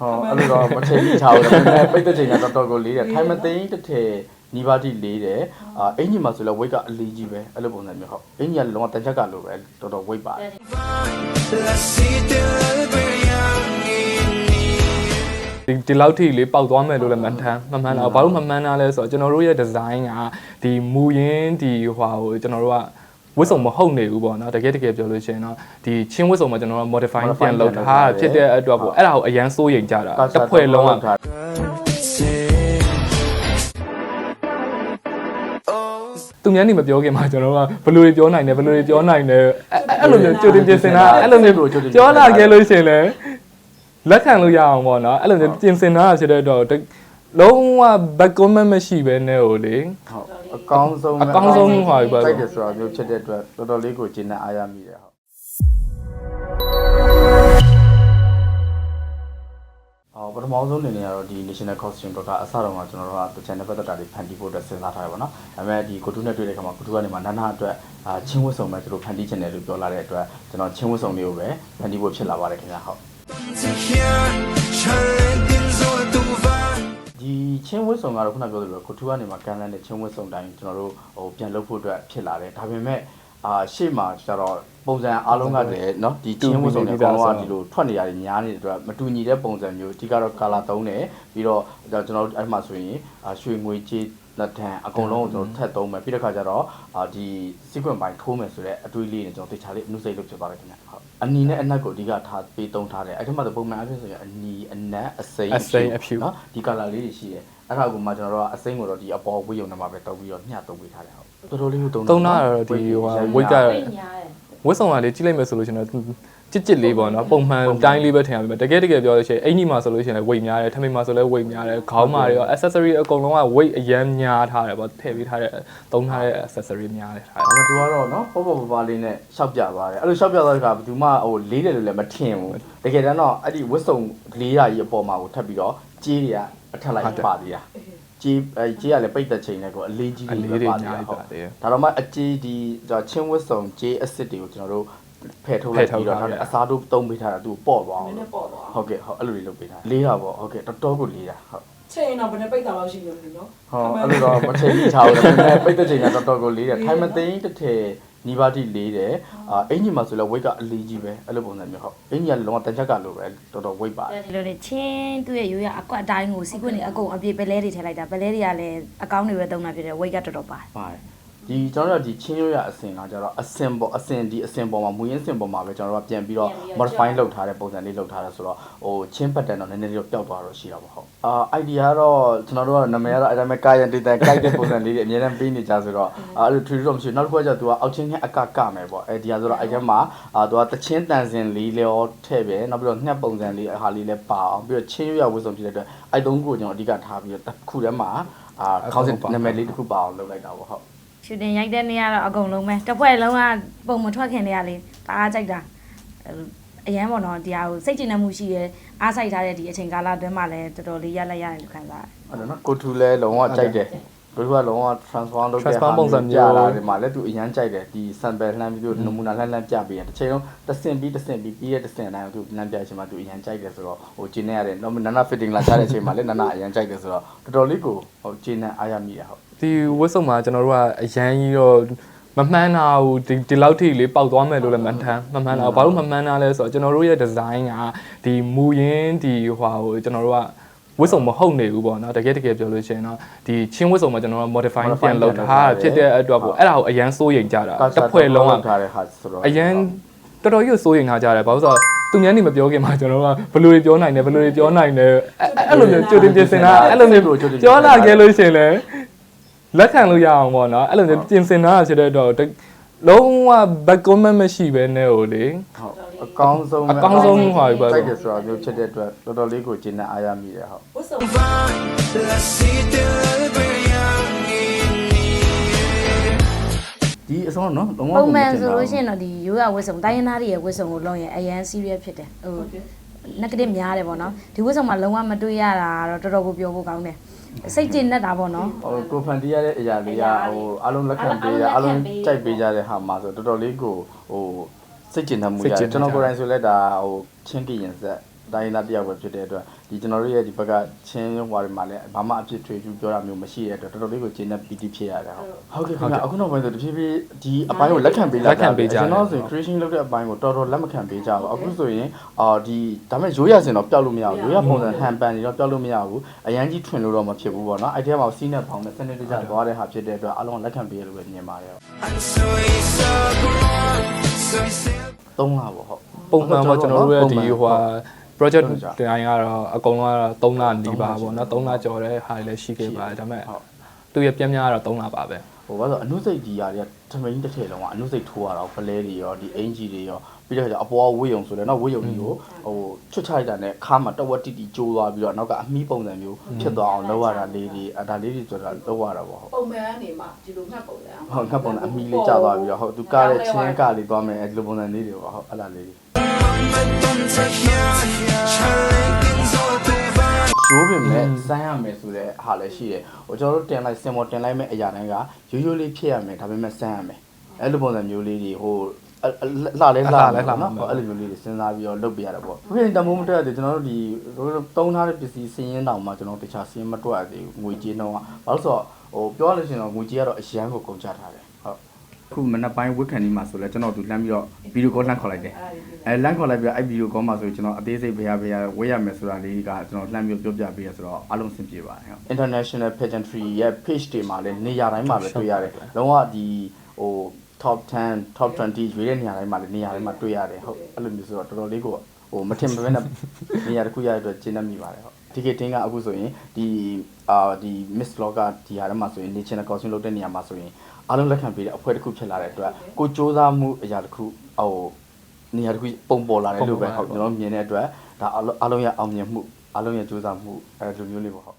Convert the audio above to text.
ဟောအဲ့လိုတော့မချိန်မိထားဘူးဒါပေမဲ့ပိတ်တဲ့ချိန်ကတော်တော်ကိုလေးတယ်ထိုင်မသိန်းတစ်ထည်နီးပါးတိလေးတယ်အာအင်ဂျီမှာဆိုလဲ weight ကအလေးကြီးပဲအဲ့လိုပုံစံမျိုးဟုတ်အင်ဂျီကလုံးဝတန်ချက်ကလိုပဲတော်တော် weight ပါတယ်ဒီဒီလောက်ထိလေးပေါက်သွားမယ်လို့လည်းမထမ်းမမှန်တော့ဘာလို့မမှန်တာလဲဆိုတော့ကျွန်တော်တို့ရဲ့ design ကဒီမူရင်းဒီဟွာကိုကျွန်တော်တို့က ဝစ်စုံမဟုတ်နေဘူးပေါ့နော်တကယ်တကယ်ပြောလို့ရှိရင်တော့ဒီချင်းဝစ်စုံမှာကျွန်တော်တို့ modify ပြန်လုပ်ထားတာဖြစ်တဲ့အတွက်ပေါ့အဲ့ဒါကိုအရန်စိုးရိမ်ကြတာတစ်ဖွဲ့လုံးကသူများနေမပြောခင်မှာကျွန်တော်တို့ကဘယ်လိုတွေပြောနိုင်တယ်ဘယ်လိုတွေပြောနိုင်တယ်အဲ့အဲ့လိုမျိုးကြိုတင်ပြင်ဆင်တာအဲ့လိုမျိုးပြောလာခဲ့လို့ရှရင်လေလက်ခံလို့ရအောင်ပေါ့နော်အဲ့လိုမျိုးပြင်ဆင်တာဖြစ်တဲ့တော့လုံးဝ back comment မရှိဘဲနဲ့ဟိုလေဟုတ် အကောင်းဆုံးအကောင်းဆုံးဟွာပြီပါတိုက်တယ်ဆိုတာမျိုးဖြစ်တဲ့အတွက်တော်တော်လေးကိုကျဉ်းနဲ့အားရမိတယ်ဟုတ်အော်ပထမဆုံးအနေနဲ့ကတော့ဒီ national costume တော့ကအစတော့ကကျွန်တော်တို့ကတချန်တဲ့ပတ်သက်တာတွေဖန်တီးဖို့အတွက်စဉ်းစားထားရပါတော့။ဒါပေမဲ့ဒီကိုတူးနဲ့တွေ့တဲ့ခါမှာကိုတူးကနေမှနာနာအတွက်အာချင်းဝတ်စုံပဲသူတို့ဖန်တီးချင်တယ်လို့ပြောလာတဲ့အတွက်ကျွန်တော်ချင်းဝတ်စုံလေးကိုပဲဖန်တီးဖို့ဖြစ်လာပါတယ်ခင်ဗျာဟုတ်။ ချင်းဝတ်စုံကတော့ခုနပြောသလိုကိုတူးကနေမှကန်လန်းတဲ့ချင်းဝတ်စုံတိုင်းကျွန်တော်တို့ဟိုပြန်လုပ်ဖို့အတွက်ဖြစ်လာတယ်။ဒါပေမဲ့အာရှေ့မှာကျတော့ပုံစံအားလုံးကတည်းနော်ဒီချင်းဝတ်စုံတွေအကောင်လုံးကဒီလိုထွက်နေရတယ်ညားနေတဲ့အတွက်မတူညီတဲ့ပုံစံမျိုးအဓိကတော့ color သုံးတယ်ပြီးတော့ကျွန်တော်တို့အဲ့မှာဆိုရင်အာရွှေငွေကြေး လက်ထံအကုန်လုံးကိုကျွန်တော်ထက်သုံးမယ်ပြီးတဲ့ခါကျတော့အာဒီ sequence ပိုင်းထိုးမယ်ဆိုတော့အတွေးလေးနဲ့ကျွန်တော်တေချာလေးအနုစိတ်လုပ်ဖြစ်ပါတယ်ခင်ဗျဟုတ်အနီနဲ့အနက်ကိုအဓိကထားပေးသုံးထားတယ်အဲ့ဒီမှာပုံမှန်အဖြစ်ဆိုရင်အနီအနက်အစိမ်းအစိမ်းအဖြူနော်ဒီ color လေးတွေရှိတယ်အဲ့ဒါကိုမှကျွန်တော်တို့ကအစိမ်းကိုတော့ဒီအပေါ်ဝေးရုံနဲ့မှာပဲတုပ်ပြီးတော့ညှပ်တုပ်ပေးထားတယ်ဟုတ်တော်တော်လေးကိုတုံးသုံးတာကတော့ဒီဟိုဝိတ်ကဝစ်စုံကလေးကြည့်လိုက်မယ်ဆိုလို့ရှိရင်တော့ ကြစ်ကြစ်လေးပေါ့နော်ပုံမှန်တိုင်းလေးပဲထင်ရပါမယ်တကယ်တကယ်ပြောလို့ရှိရင်အင်ကြီးမှာဆိုလို့ရှိရင်လည်း weight များတယ်ထမင်းမှာဆိုလည်း weight များတယ်ခေါင်းမှာတွေရော accessory အကုန်လုံးက weight အရန်များထားတယ်ပေါ့ထည့်ပေးထားတဲ့သုံးထားတဲ့ accessory များတယ်ထားဒါပေမဲ့ तू ကတော့နော်ပေါ့ပေါ့ပါပါလေးနဲ့ရှောက်ပြသွားတယ်အဲ့လိုရှောက်ပြသွားတဲ့အခါဘယ်သူမှဟိုလေးတယ်လို့လည်းမထင်ဘူးတကယ်တမ်းတော့အဲ့ဒီဝတ်စုံလေးရာကြီးအပေါ်မှာကိုထပ်ပြီးတော့ကြေးတွေကအထက်လိုက်ပါသေးတာကြေးအဲကြေးကလည်းပိတ်သက်ချိန်နဲ့ကိုအလေးကြီးအလေးလေးတွေပါအသေးများတာကြီးဟုတ်ပါသေးတယ်ဒါတော့မှအကြေးဒီချင်းဝတ်စုံကြေးအစ်စ်တွေကိုကျွန်တော်တို့ ဖယ်ထုတ်လိုက်ပြီးတော့နောက်အစားတို့တုံးပေးထားတာသူပေါ့သွားအောင်နည်းနည်းပေါ့သွားဟုတ်ကဲ့ဟုတ်အဲ့လိုလေးလုပ်ပေးထားလေးတာပေါ့ဟုတ်ကဲ့တော်တော်ကိုလေးတာဟုတ်ချိန်ရင်တော့ဘယ်နဲ့ပိတ်တာလောက်ရှိလို့လဲနော်ဟောအဲ့လိုတော့မချိန်မိထားဘူးဒါပေမဲ့ပိတ်တဲ့ချိန်ကတော်တော်ကိုလေးတယ်ထိုင်မသိန်းတစ်ထည်နီးပါးတိလေးတယ်အာအင်ဂျီမှာဆိုလဲ weight ကအလေးကြီးပဲအဲ့လိုပုံစံမျိုးဟုတ်အင်ဂျီကလုံးဝတန်ချက်ကလိုပဲတော်တော် weight ပါတယ်ဒီလိုလေချင်းသူ့ရဲ့ရိုးရအကွက်အတိုင်းကိုစီကွင့်နေအကုန်အပြည့်ပလဲတွေထည့်လိုက်တာပလဲတွေကလည်းအကောင်းတွေပဲသုံးတာဖြစ်တယ် weight ကတော်တော်ပါတယ်ပါတယ် ဒီကျွန်တော်တို့ကဒီချင်းရွရအစင်ကကျတော့အစင်ပေါ်အစင်ဒီအစင်ပေါ်မှာမူရင်းစင်ပေါ်မှာပဲကျွန်တော်တို့ကပြန်ပြီးတော့ modify လုပ်ထားတဲ့ပုံစံလေးလုပ်ထားတယ်ဆိုတော့ဟိုချင်းပတ်တန်တော့နည်းနည်းလေးတော့ပျောက်သွားတော့ရှိတာပေါ့ဟုတ်အာ idea ကတော့ကျွန်တော်တို့ကနာမည်ကတော့အဲ့ဒါမဲ့ကာယန်ဒေတာကြိုက်တဲ့ပုံစံလေးတွေအများနဲ့ပေးနေကြဆိုတော့အဲ့လိုထူထူတော့မရှိဘူးနောက်တစ်ခုကကျတော့ तू ကအောက်ချင်းချင်းအကကမယ်ပေါ့အဲ့ဒီဟာဆိုတော့အဲ့ထဲမှာအာ तू ကတချင်းတန်စင်လေးလေရောထည့်ပဲနောက်ပြီးတော့ငှက်ပုံစံလေးအဟာလေးလည်းပါအောင်ပြီးတော့ချင်းရွရဝတ်စုံဖြစ်တဲ့အတွက်အဲ့သုံးခုကိုကျွန်တော်အဓိကထားပြီးတော့တစ်ခုထဲမှာအာခေါင်းစဉ်နာမည်လေးတစ်ခုပါအောင်လုပ်လိုက်တာပေါ့ဟုတ် ရှူတင်ရိုက်တဲ့နေ့ကတော့အကုန်လုံးပဲတစ်ဖွဲ့လုံးကပုံမထွက်ခင်တည်းကလေတအားကြိုက်တာအရန်ပေါ့နော်ဒီဟာကိုစိတ်ကျဉ်နှမှုရှိရဲအားဆိုင်ထားတဲ့ဒီအချိန်ကာလအတွင်းမှာလည်းတော်တော်လေးရလက်ရတယ်လို့ခံစားရတယ်အဲ့ဒါနော်ကိုထူလဲလုံးဝကြိုက်တယ်ကိုထူကလုံးဝ transform လုပ်တဲ့ transform ပုံစံမျိုးပြလာတယ်မှာလဲသူအရန်ကြိုက်တယ်ဒီ sample လှမ်းပြီးသူနမူနာလှမ်းလှမ်းပြပေးတယ်တစ်ချိန်လုံးတစ်ဆင့်ပြီးတစ်ဆင့်ပြီးပြီးတဲ့တစ်ဆင့်အတိုင်းသူလှမ်းပြချင်မှသူအရန်ကြိုက်တယ်ဆိုတော့ဟိုကျင်းနေရတယ်နော်နာနာ fitting လာချတဲ့အချိန်မှာလဲနာနာအရန်ကြိုက်တယ်ဆိုတော့တော်တော်လေးကိုဟိုကျင်းနေအားရမိရဟုတ် ဒီဝစ်စုံမှာကျွန်တော်တို့ကအရန်ကြီးတော့မမှန်တာဘူးဒီဒီလောက်ထိလေးပေါက်သွားမယ်လို့လည်းမထမ်းမမှန်တာဘာလို့မမှန်တာလဲဆိုတော့ကျွန်တော်တို့ရဲ့ design ကဒီမူရင်းဒီဟွာကိုကျွန်တော်တို့ကဝစ်စုံမဟုတ်နေဘူးပေါ့နော်တကယ်တကယ်ပြောလို့ရှိရင်တော့ဒီချင်းဝစ်စုံမှာကျွန်တော်တို့ modify ပြန်လုပ်ထားတာဖြစ်တဲ့အတွက်ပေါ့အဲ့ဒါကိုအရန်စိုးရိမ်ကြတာတစ်ဖွဲ့လုံးကထားတဲ့ဟာဆိုတော့အရန်တော်တော်ကြီးစိုးရိမ်ထားကြတယ်ဘာလို့ဆိုတော့သူများနေမပြောခင်မှာကျွန်တော်တို့ကဘယ်လိုတွေပြောနိုင်တယ်ဘယ်လိုတွေပြောနိုင်တယ်အဲ့အဲ့လိုမျိုးကြိုတင်ပြင်ဆင်တာအဲ့လိုမျိုးပြောလာခဲ့လို့ရှိရင်လည်း လက်ခံလို့ရအောင်ပေါ့နော်အဲ့လိုမျိုးပြင်ဆင်တာဖြစ်တဲ့အတွက်လုံးဝ back comment မရှိဘဲနဲ့ဟိုလေဟုတ်အကောင်းဆုံးအကောင်းဆုံးဟွာပြီပါကြိုက်တယ်ဆိုတာမျိုးဖြစ်တဲ့အတွက်တော်တော်လေးကိုကျင်းနေအားရမိတယ်ဟုတ်ဝတ်စုံဒီအဆုံးနော်လုံးဝပုံမှန်ဆိုလို့ရှိရင်တော့ဒီရိုးရဝတ်စုံတိုင်းရင်းသားတွေရဲ့ဝတ်စုံကိုလုံးရင်အရန် serious ဖြစ်တယ်ဟို negative များတယ်ပေါ့နော်ဒီဝတ်စုံမှာလုံးဝမတွေ့ရတာတော့တော်တော်ကိုပြောဖို့ကောင်းတယ် စိတ်ကျဉ်နေတာပေါ့နော်ဟိုကိုဖန်တီးရတဲ့အရာလေးကဟိုအလုံးလက်ခံပေးရအလုံးကြိုက်ပေးကြတဲ့ဟာမှာဆိုတော်တော်လေးကိုဟိုစိတ်ကျဉ်တတ်မှုရတယ်ကျွန်တော်ကိုယ်တိုင်ဆိုလဲဒါဟိုချင်းကရင်ဆက် တိုင်းသားတယောက်ပဲဖြစ်တဲ့အတွက်ဒီကျွန်တော်တို့ရဲ့ဒီဘက်ကချင်းဟွာတွေမှာလည်းဘာမှအဖြစ်ထွေထူးပြောတာမျိုးမရှိတဲ့အတွက်တော်တော်လေးကိုကျင်းတဲ့ပီတိဖြစ်ရတယ်ဟုတ်ဟုတ်ကဲ့ခင်ဗျအခုနောက်ပိုင်းဆိုတဖြည်းဖြည်းဒီအပိုင်းကိုလက်ခံပေးလာကျွန်တော်ဆို creation လုပ်တဲ့အပိုင်းကိုတော်တော်လက်မခံပေးကြဘူးအခုဆိုရင်အာဒီဒါမဲ့ရိုးရစင်တော့ပျောက်လို့မရဘူးရိုးရပုံစံဟန်ပန်နေတော့ပျောက်လို့မရဘူးအရန်ကြီးထွင်လို့တော့မဖြစ်ဘူးပေါ့နော်အဲ့ဒီမှာစီးနဲ့ပေါင်းနဲ့စနစ်တကျသွားတဲ့ဟာဖြစ်တဲ့အတွက်အားလုံးလက်ခံပေးရလို့ပဲမြင်ပါတယ် so it's so wrong so simple ၃လပေါ့ဟုတ်ပုံမှန်ပေါ့ကျွန်တော်တို့ရဲ့ဒီဟို project ဟုတ်ကြတိုင်းကတော့အကုန်လုံးကတော့3လနီးပါပေါ့နော်3လကျော်တဲ့ဟာတွေလည်းရှိခဲ့ပါတယ်ဒါပေမဲ့ဟုတ်သူရဲ့ပြင်းများကတော့3လပါပဲဟိုဘာလို့အနုစိတ်ဒီဟာတွေကထမင်းတစ်ထည်လုံးကအနုစိတ်ထိုးရတော့ဖလဲတွေရောဒီအင်ဂျီတွေရောပြီးတော့ကျအပေါ်ဝေးုံဆိုလဲတော့ဝေးုံကြီးကိုဟိုချွတ်ချလိုက်တာနဲ့ခါမှာတဝက်တိတိကျိုးသွားပြီးတော့နောက်ကအမီးပုံစံမျိုးဖြစ်သွားအောင်လုပ်ရတာလေးတွေအဒါလေးတွေဆိုတာလုပ်ရတာပေါ့ဟုတ်ပုံမှန်ကနေမှဒီလိုငှက်ပုံစံအောင်ဟုတ်ငါပုံစံအမီးလေးကျသွားပြီးတော့ဟုတ်သူကတဲ့ချင်းကလေးသွားမယ်အဲဒီလိုပုံစံလေးတွေပေါ့ဟုတ်အဲ့လားလေးတွေ ရိုးပင်မဲ့စမ်းရမယ်ဆိုတဲ့ဟာလည်းရှိတယ်။ဟိုကျွန်တော်တို့တင်လိုက်စင်မော်တင်လိုက်မဲ့အရာတိုင်းကရိုးရိုးလေးဖြစ်ရမယ်ဒါပေမဲ့စမ်းရမယ်။အဲ့လိုပုံစံမျိုးလေးတွေဟိုအအလှလဲလှလဲလှနော်အဲ့လိုမျိုးလေးတွေစဉ်းစားပြီးတော့လုပ်ပြရတာပေါ့။ဘယ်တမိုးမတက်တယ်ကျွန်တော်တို့ဒီတုံးထားတဲ့ပစ္စည်းစင်းရင်တောင်မှကျွန်တော်တခြားစင်းမတွက်သေးဘူးငွေကြေးနှုန်းကဘာလို့ဆိုတော့ဟိုပြောရလို့ရှိရင်တော့ငွေကြေးကတော့အရန်ကိုကုန်ကျထားတယ်ဟုတ် ခုမနက်ပိုင်းဝက်ခံဒီမှာဆိုလဲကျွန်တော်တို့လှမ်းပြီးတော့ဗီဒီယိုကောလှမ်းခေါ်လိုက်တယ်အဲလန့်ခေါ်လိုက်ပြီးတော့အဲ့ဗီဒီယိုကောမှာဆိုရင်ကျွန်တော်အသေးစိတ်ဘယ်ဟာဘယ်ဟာဝေးရမယ်ဆိုတာလေးကကျွန်တော်လှမ်းပြီးပြောပြပေးရဆိုတော့အားလုံးအဆင်ပြေပါတယ်ဟုတ် International Pageantry ရဲ့ page တွေမှာလည်းနေရာတိုင်းမှာပဲတွေ့ရတယ်လုံးဝဒီဟို top 10 top 20ရွေးတဲ့နေရာတိုင်းမှာလည်းနေရာတိုင်းမှာတွေ့ရတယ်ဟုတ်အဲ့လိုမျိုးဆိုတော့တော်တော်လေးကို ဟိုမထင်မပဲနဲ့နေရာတစ်ခုရတဲ့အတွက်ကျင်းတတ်မိပါတယ်ဟုတ်ဒီကတင်းကအခုဆိုရင်ဒီအာဒီ Miss Vlogger ဒီဟာထဲမှာဆိုရင် national costume လုပ်တဲ့နေရာမှာဆိုရင်အားလုံးလက်ခံပေးတဲ့အဖွဲ့တစ်ခုဖြစ်လာတဲ့အတွက်ကိုစ조사မှုအရာတစ်ခုဟိုနေရာတစ်ခုပုံပေါ်လာတယ်လို့ပဲဟုတ်ကျွန်တော်မြင်တဲ့အတွက်ဒါအားလုံးအားလုံးရဲ့အောင်မြင်မှုအားလုံးရဲ့ကြိုးစားမှုအဲလိုမျိုးလေးပေါ့ဟုတ်